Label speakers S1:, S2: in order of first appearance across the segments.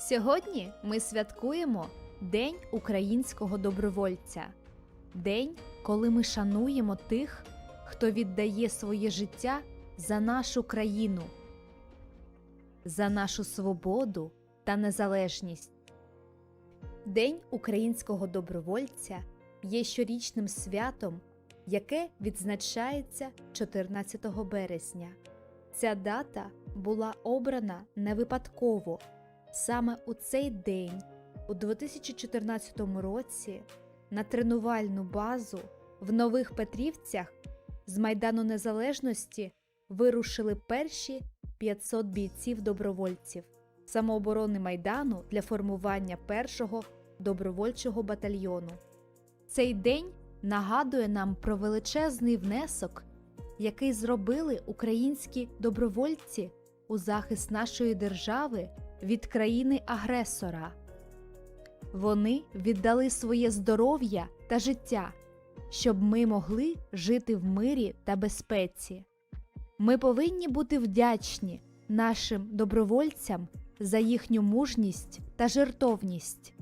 S1: Сьогодні ми святкуємо День українського добровольця, день, коли ми шануємо тих, хто віддає своє життя за нашу країну, за нашу свободу та незалежність. День українського добровольця є щорічним святом, яке відзначається 14 березня. Ця дата була обрана не випадково. Саме у цей день, у 2014 році, на тренувальну базу в Нових Петрівцях з Майдану Незалежності вирушили перші 500 бійців-добровольців самооборони Майдану для формування першого добровольчого батальйону. Цей день нагадує нам про величезний внесок, який зробили українські добровольці у захист нашої держави від країни-агресора. Вони віддали своє здоров'я та життя, щоб ми могли жити в мирі та безпеці. Ми повинні бути вдячні нашим добровольцям за їхню мужність та жертовність.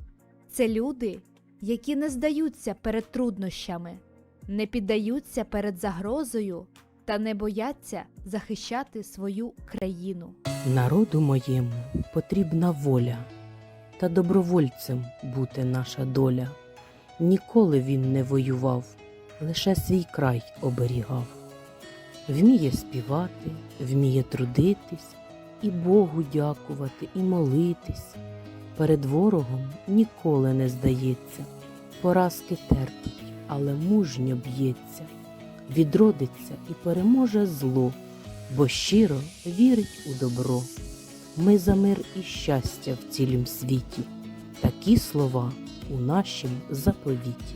S1: Це люди, які не здаються перед труднощами, не піддаються перед загрозою та не бояться захищати свою країну.
S2: Народу моєму потрібна воля, та добровольцем бути наша доля. Ніколи він не воював, лише свій край оберігав. Вміє співати, вміє трудитись, і Богу дякувати, і молитись. Перед ворогом ніколи не здається, поразки терпить, але мужньо б'ється, відродиться і переможе зло бо щиро вірить у добро. Ми за мир і щастя в цілім світі. Такі слова у нашім заповіті.